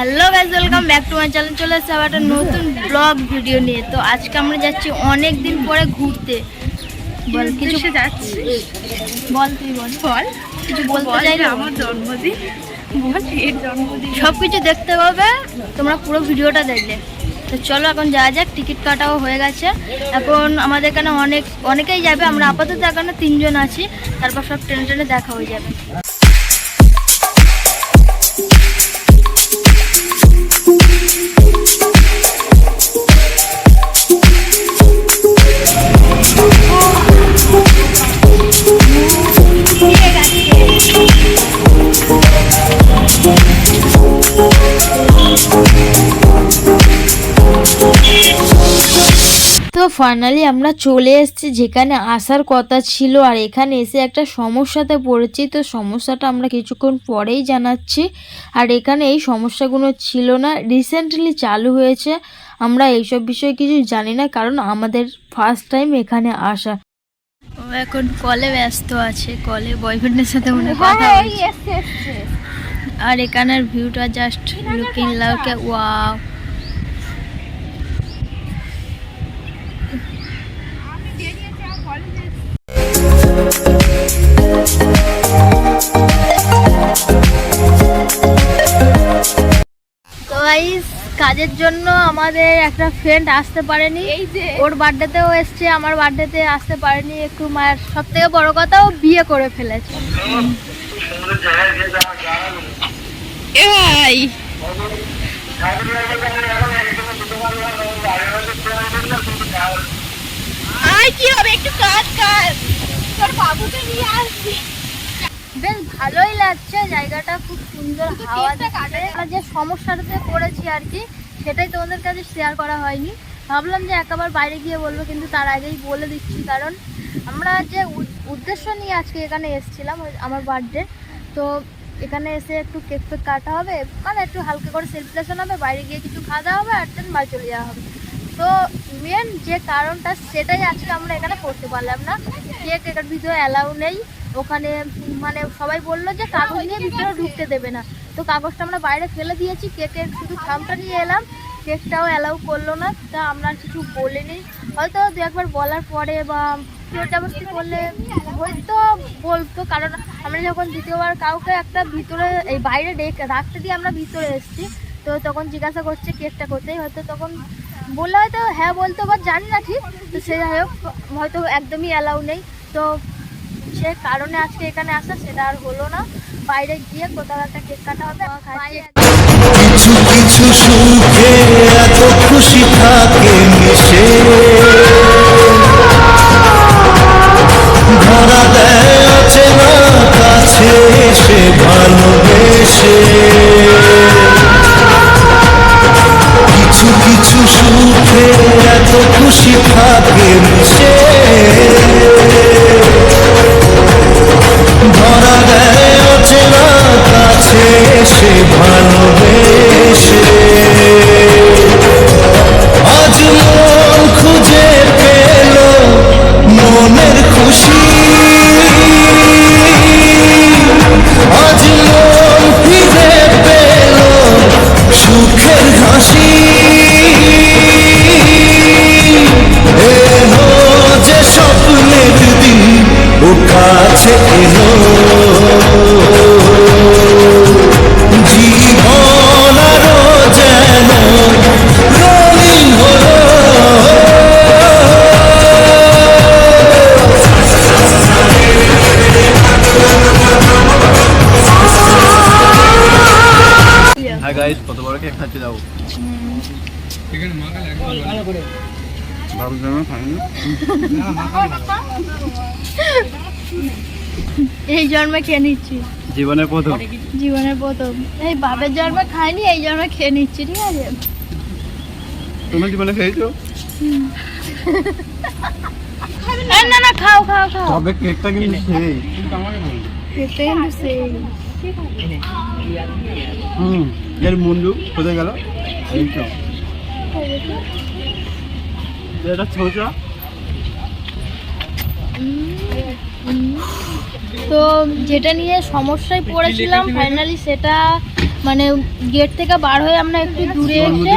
Hello guys welcome back to my channel চলে এসেছে আবার একটা নতুন ব্লগ ভিডিও নিয়ে। তো আজকে আমরা যাচ্ছি অনেক দিন পরে ঘুরতে। বল কিছু যাচ্ছি বল তুই বল। বল। কিছু বলতে বল চাই আমার জন্মদিন। বল এর জন্মদিন। সব কিছু দেখতে পাবে তোমরা পুরো ভিডিওটা দেখলে তো চলো এখন যাওয়া যাক টিকিট কাটাও হয়ে গেছে। এখন আমাদের এখানে অনেক অনেকেই যাবে। আমরা আপাতত এখানে তিনজন আছি তারপর সব ট্রেনে ট্রেনে দেখা হয়ে যাবে। ফাইনালি আমরা চলে এসেছি যেখানে আসার কথা ছিল আর এখানে এসে একটা সমস্যাতে পড়েছি। তো সমস্যাটা আমরা কিছুক্ষণ পরেই জানাচ্ছি। আর এখানে এই সমস্যাগুলো ছিল না রিসেন্টলি চালু হয়েছে। আমরা এইসব বিষয়ে কিছু জানি না কারণ আমাদের ফার্স্ট টাইম এখানে আসা। এখন কলে ব্যস্ত আছে কলে বয়ফ্রেন্ডের সাথে মনে কথা বলছে। আর এখানের ভিউটা জাস্ট লুকিং লাউকে ওয়াও কাজের জন্য আমাদের একটা ফ্রেন্ড আসতে পারেনি। এই যে। ওর বার্থডেতেও এসছে আমার বার্থডেতে আসতে পারেনি। একটু মায়ের সব থেকে বড় কথা ও বিয়ে করে ফেলেছে। আয় কি হবে একটু কাজ কাজ তোর বাবুকে নিয়ে আসবি। বেশ ভালোই লাগছে জায়গাটা খুব সুন্দর হাওয়া আমরা যে সমস্যাটাতে পড়েছি আর কি সেটাই তোমাদের কাছে শেয়ার করা হয়নি। ভাবলাম যে একবার বাইরে গিয়ে বলব কিন্তু তার আগেই বলে দিচ্ছি কারণ আমরা যে উদ- উদ্দেশ্য নিয়ে আজকে এখানে এসেছিলাম আমার বার্থডে তো এখানে এসে একটু কেক ফেক কাটা হবে মানে একটু হালকা করে সেলিব্রেশন হবে বাইরে গিয়ে কিছু খাওয়া দাওয়া হবে আর দেন বাড়ি চলে যাওয়া হবে। তো মেন যে কারণটা সেটাই আজকে আমরা এখানে করতে পারলাম না। কেক এটার ভিতরে অ্যালাউ নেই। ওখানে মানে সবাই বলল যে কাগজ নিয়ে ভিতরে ঢুকতে দেবে না। তো কাগজটা আমরা বাইরে ফেলে দিয়েছি, কেকের শুধু খামটা নিয়ে এলাম, কেকটাও অ্যালাউ করল না, তা আমরা কিছু বলিনি। হয়তো দু একবার বলার পরে বা জোর করলে হয়তো বলতো, কারণ আমরা যখন দ্বিতীয়বার কাউকে একটা ভিতরে, এই বাইরে ডেকে রাখতে দিয়ে আমরা ভিতরে এসেছি, তো তখন জিজ্ঞাসা করছে কেকটা কোথায়, হয়তো তখন বললে হয়তো হ্যাঁ বলতো বা জানি না ঠিক, তো সে যাই হোক, হয়তো একদমই অ্যালাউ নেই। তো সে কারণে আজকে এখানে আসা সেটা আর হলো না। বাইরে গিয়ে কোথাও একটা কেক কাটা হবে। কিছু কিছু সুখে এত খুশি থাকে মিশে। কাছে এলো। জীবন আরও যেন রঙিন হলো। হ্যাঁ গাইস কত বড় কেক খাচ্ছি দাও ভাবছিলাম খাইনি এই জন্মে খেয়ে নিচ্ছি। জীবনের প্রথম? জীবনের প্রথম। এই বাপের জন্মে খাইনি এই জন্মে খেয়ে নিচ্ছি ঠিক আছে? তুমি জীবনে খেয়েছো? না না খাও খাও খাও। তবে কেকটা কিন্তু সেই। খেতে কিন্তু সেই। হুম এর মুন্ডু কোথায় গেল? এই তো। এটা ছোচা? তো যেটা নিয়ে সমস্যায় পড়েছিলাম ফাইনালি সেটা মানে গেট থেকে বার হয়ে আমরা একটু দূরে এসে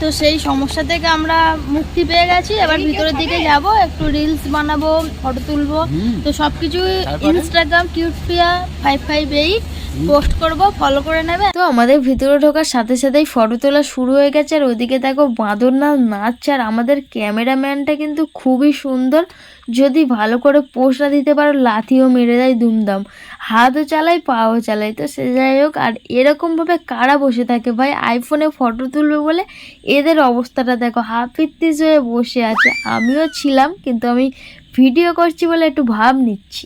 তো সেই সমস্যা থেকে আমরা মুক্তি পেয়ে গেছি। এবার ভিতরের দিকে যাব একটু রিলস বানাবো ফটো তুলবো। তো সব কিছু ইনস্টাগ্রাম টিউটপিয়া ফাইভ ফাইভ এইট পোস্ট করব ফলো করে নেবে। তো আমাদের ভিতরে ঢোকার সাথে সাথেই ফটো তোলা শুরু হয়ে গেছে। আর ওদিকে দেখো বাঁদর নাচ নাচ আর আমাদের ক্যামেরাম্যানটা কিন্তু খুবই সুন্দর। যদি ভালো করে না দিতে পারো, লাথিও মেরে দেয়, দুমদাম। হাতও চালায়, পাও চালাই তো সে যাই হোক, আর এরকমভাবে কারা বসে থাকে ভাই? আইফোনে ফটো তুলবে বলে এদের অবস্থাটা দেখো হাফিত্তিস হয়ে বসে আছে। আমিও ছিলাম, কিন্তু আমি ভিডিও করছি বলে একটু ভাব নিচ্ছি।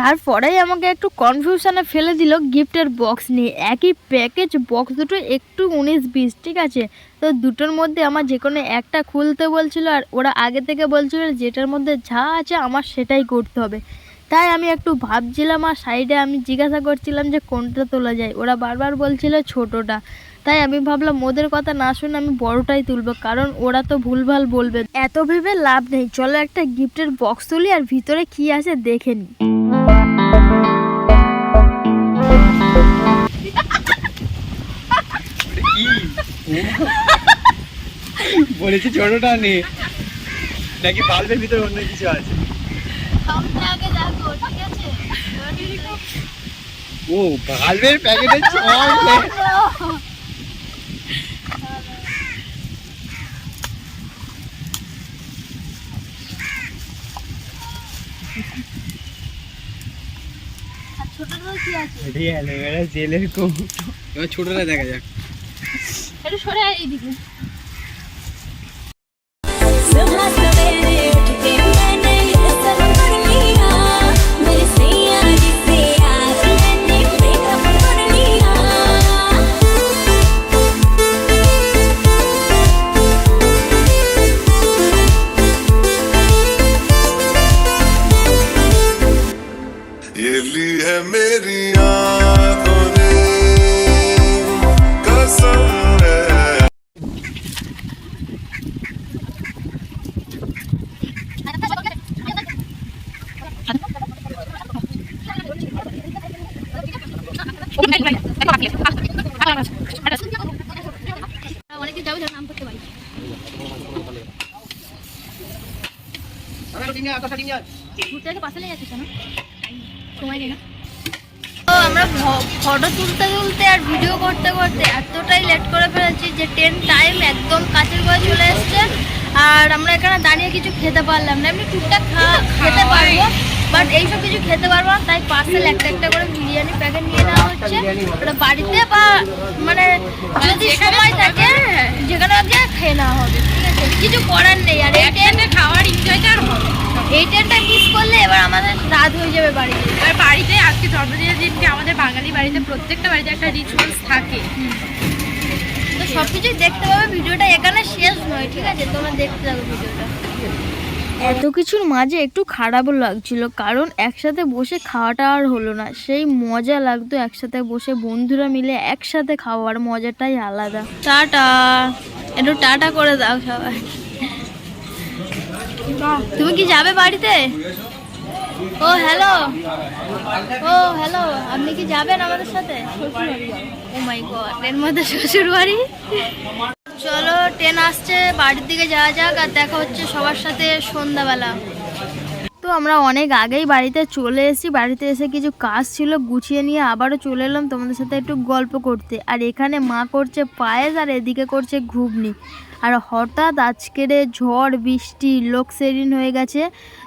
তারপরেই আমাকে একটু কনফিউশনে ফেলে দিল গিফটের বক্স নিয়ে। একই প্যাকেজ বক্স দুটো একটু উনিশ বিশ, ঠিক আছে? তো দুটোর মধ্যে আমার যে কোনো একটা খুলতে বলছিল আর ওরা আগে থেকে বলছিল যেটার মধ্যে যা আছে আমার সেটাই করতে হবে। তাই আমি একটু ভাবছিলাম আর সাইডে আমি জিজ্ঞাসা করছিলাম যে কোনটা তোলা যায়। ওরা বারবার বলছিল ছোটোটা। তাই আমি ভাবলাম ওদের কথা না শুনে আমি বড়টাই তুলবো, কারণ ওরা তো ভুলভাল বলবে। এত ভেবে লাভ নেই। চলো একটা গিফটের বক্স তুলি আর ভিতরে কি আছে দেখে নিই। বলেছি ছোটটা নে। নাকি বাল্বের ভিতরে অন্য কিছু আছে? ও বাল্বের প্যাকেটের কি আছে? জেলের কবুতর এবার ছোটটা দেখা যাক। একটু সরে আয় এইদিকে। আমরা ফটো তুলতে তুলতে আর ভিডিও করতে করতে এতটাই লেট করে ফেলেছি যে ট্রেন টাইম একদম কাছের করে চলে এসছে। আর আমরা এখানে দাঁড়িয়ে কিছু খেতে পারলাম না। এমনি টুকটাক খা- খেতে পারব বাট এইসব কিছু খেতে পারব না তাই পার্সেল একটা একটা করে বিরিয়ানি প্যাকেট নিয়ে নেওয়া হচ্ছে ওটা বাড়িতে বা মানে যদি সময় থাকে যেখানে গিয়ে খেয়ে নেওয়া হবে ঠিক আছে? কিছু করার নেই আর এই ট্রেনে খাওয়ার এনজয়টা আর হবে এই ট্রেনটা মিস করলে এবার আমাদের রাত হয়ে যাবে বাড়িতে এবার বাড়িতে আজকে জন্মদিনের দিনকে আমাদের বাঙালি বাড়িতে প্রত্যেকটা বাড়িতে একটা রিচুয়ালস থাকে। তো সব কিছুই দেখতে পাবে ভিডিওটা এখানে শেষ নয় ঠিক আছে? তোমরা দেখতে থাকো ভিডিওটা। এত কিছুর মাঝে একটু খারাপও লাগছিল, কারণ একসাথে বসে খাওয়াটা আর হলো না। সেই মজা লাগতো একসাথে বসে বন্ধুরা মিলে একসাথে খাওয়ার মজাটাই আলাদা। টাটা! একটু টাটা করে দাও সবাই। তুমি কি যাবে বাড়িতে? ও হ্যালো ও হ্যালো আপনি কি যাবেন আমাদের সাথে? ও মাই গড এর মধ্যে শ্বশুর বাড়ি চলো, ট্রেন আসছে, বাড়ির দিকে যাওয়া যাক, আর দেখা হচ্ছে সবার সাথে সন্ধ্যাবেলা। তো আমরা অনেক আগেই বাড়িতে চলে এসেছি, বাড়িতে এসে কিছু কাজ ছিল, গুছিয়ে নিয়ে আবারও চলে এলাম তোমাদের সাথে একটু গল্প করতে। আর এখানে মা করছে পায়েস, আর এদিকে করছে ঘুগনি। আর হঠাৎ আজকের ঝড়, বৃষ্টি লোকসেরিন হয়ে গেছে।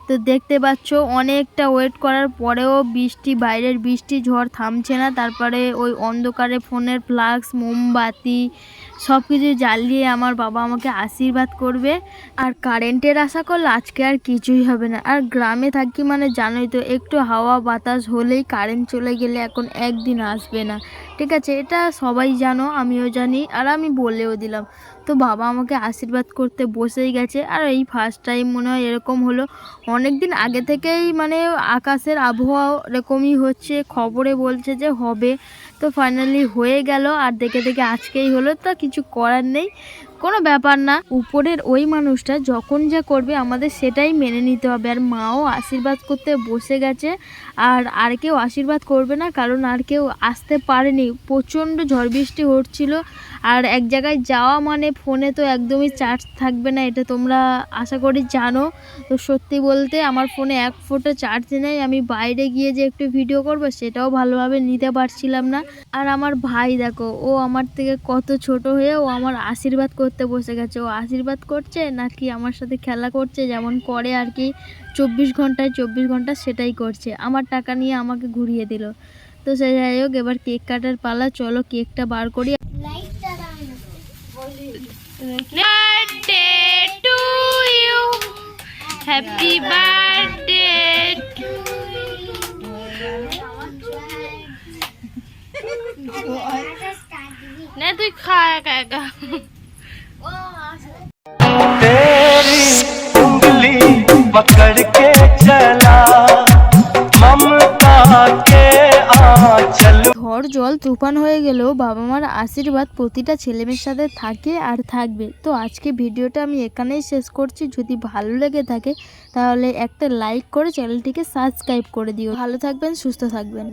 তো দেখতে পাচ্ছ, অনেকটা ওয়েট করার পরেও বৃষ্টি, বাইরের বৃষ্টি, ঝড় থামছে না। তারপরে ওই অন্ধকারে ফোনের ফ্লাক্স মোমবাতি সব কিছু জ্বালিয়ে আমার বাবা আমাকে আশীর্বাদ করবে। আর কারেন্টের আশা করলে আজকে আর কিছুই হবে না। আর গ্রামে থাকি মানে জানোই তো, একটু হাওয়া বাতাস হলেই কারেন্ট চলে গেলে এখন একদিন আসবে না। ঠিক আছে, এটা সবাই জানো, আমিও জানি, আর আমি বলেও দিলাম। তো বাবা আমাকে আশীর্বাদ করতে বসেই গেছে। আর এই ফার্স্ট টাইম মনে হয় এরকম হলো। অনেক দিন আগে থেকেই মানে আকাশের আবহাওয়া এরকমই হচ্ছে। খবরে বলছে যে হবে। তো ফাইনালি হয়ে গেল। আর দেখে দেখে আজকেই হলো, তো কিছু করার নেই। কোনো ব্যাপার না, উপরের ওই মানুষটা যখন যা করবে আমাদের সেটাই মেনে নিতে হবে। আর মাও আশীর্বাদ করতে বসে গেছে, আর আর কেউ আশীর্বাদ করবে না, কারণ আর কেউ আসতে পারেনি। প্রচণ্ড ঝড় বৃষ্টি হচ্ছিল আর এক জায়গায় যাওয়া মানে ফোনে তো একদমই চার্জ থাকবে না, এটা তোমরা আশা করি জানো। তো সত্যি বলতে আমার ফোনে এক ফোঁটা চার্জ নেই, আমি বাইরে গিয়ে যে একটু ভিডিও করব সেটাও ভালোভাবে নিতে পারছিলাম না। আর আমার ভাই দেখো, ও আমার থেকে কত ছোট হয়ে ও আমার আশীর্বাদ করতে বসে গেছে। ও আশীর্বাদ করছে নাকি আমার সাথে খেলা করছে, যেমন করে আর কি, চব্বিশ ঘন্টায় চব্বিশ ঘণ্টা সেটাই করছে। আমার টাকা নিয়ে আমাকে ঘুরিয়ে দিল। তো সে যাই হোক, এবার কেক কাটার পালা, চলো কেকটা বার করি। birthday to you happy birthday না তুই খা একা একা বাবা মার আশীর্বাদ প্রতিটা ছেলেমেয়ের সাথে থাকে আর থাকবে। তো আজকে ভিডিওটা আমি এখানেই শেষ করছি। যদি ভালো লেগে থাকে, তাহলে একটা লাইক করে চ্যানেলটিকে সাবস্ক্রাইব করে দিও। ভালো থাকবেন, সুস্থ থাকবেন।